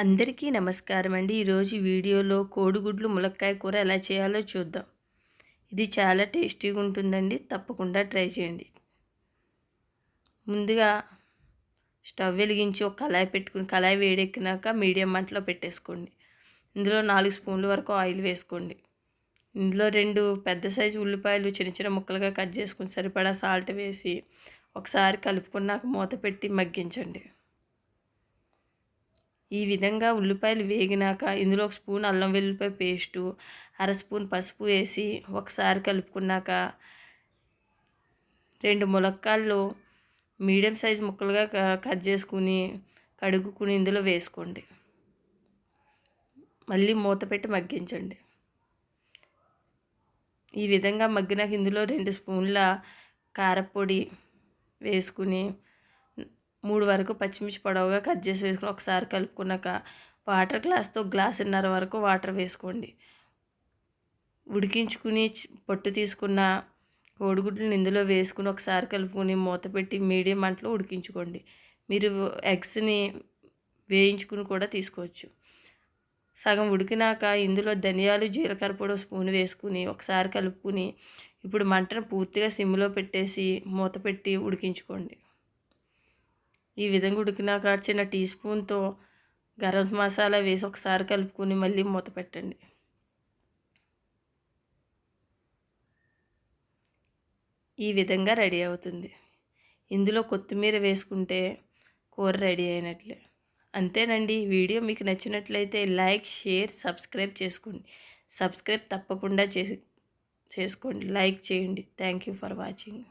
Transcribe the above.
అందరికీ నమస్కారం అండి. ఈరోజు వీడియోలో కోడిగుడ్లు ములక్కాయ కూర ఎలా చేయాలో చూద్దాం. ఇది చాలా టేస్టీగా ఉంటుందండి. తప్పకుండా ట్రై చేయండి. ముందుగా స్టవ్ వెలిగించి ఒక కళాయి పెట్టుకుని కళాయి వేడెక్కినాక మీడియం మంటలో పెట్టేసుకోండి. ఇందులో నాలుగు స్పూన్ల వరకు ఆయిల్ వేసుకోండి. ఇందులో రెండు పెద్ద సైజు ఉల్లిపాయలు చిన్న చిన్న ముక్కలుగా కట్ చేసుకుని సరిపడా సాల్ట్ వేసి ఒకసారి కలుపుకున్నాక మూత పెట్టి మగ్గించండి. ఈ విధంగా ఉల్లిపాయలు వేగినాక ఇందులో ఒక స్పూన్ అల్లం వెల్లిపాయ పేస్టు అర స్పూన్ పసుపు వేసి ఒకసారి కలుపుకున్నాక రెండు ములక్కాళ్ళు మీడియం సైజ్ ముక్కలుగా కట్ చేసుకుని కడుగుకుని ఇందులో వేసుకోండి. మళ్ళీ మూత పెట్టి మగ్గించండి. ఈ విధంగా మగ్గినాక ఇందులో రెండు స్పూన్ల కారపొడి వేసుకుని మూడు వరకు పచ్చిమిర్చి పొడవుగా కట్ చేసి వేసుకుని ఒకసారి కలుపుకున్నాక వాటర్ గ్లాస్తో గ్లాసున్నర వరకు వాటర్ వేసుకోండి. ఉడికించుకుని పొట్టు తీసుకున్న కోడిగుడ్లను ఇందులో వేసుకుని ఒకసారి కలుపుకొని మూత పెట్టి మీడియం మంటలో ఉడికించుకోండి. మీరు ఎగ్స్ని వేయించుకుని కూడా తీసుకోవచ్చు. సగం ఉడికినాక ఇందులో ధనియాలు జీలకర్ర పొడి స్పూన్ వేసుకుని ఒకసారి కలుపుకుని ఇప్పుడు మంటను పూర్తిగా సిమ్లో పెట్టేసి మూత పెట్టి ఉడికించుకోండి. ఈ విధంగా ఉడికినాక చిన్న టీ స్పూన్తో గరం మసాలా వేసి ఒకసారి కలుపుకొని మళ్ళీ మూత పెట్టండి. ఈ విధంగా రెడీ అవుతుంది. ఇందులో కొత్తిమీర వేసుకుంటే కూర రెడీ అయినట్లే. అంతేనండి. వీడియో మీకు నచ్చినట్లయితే లైక్ షేర్ సబ్స్క్రైబ్ చేసుకోండి. సబ్స్క్రైబ్ తప్పకుండా చేసి చేసుకోండి. లైక్ చేయండి. Thank you for watching.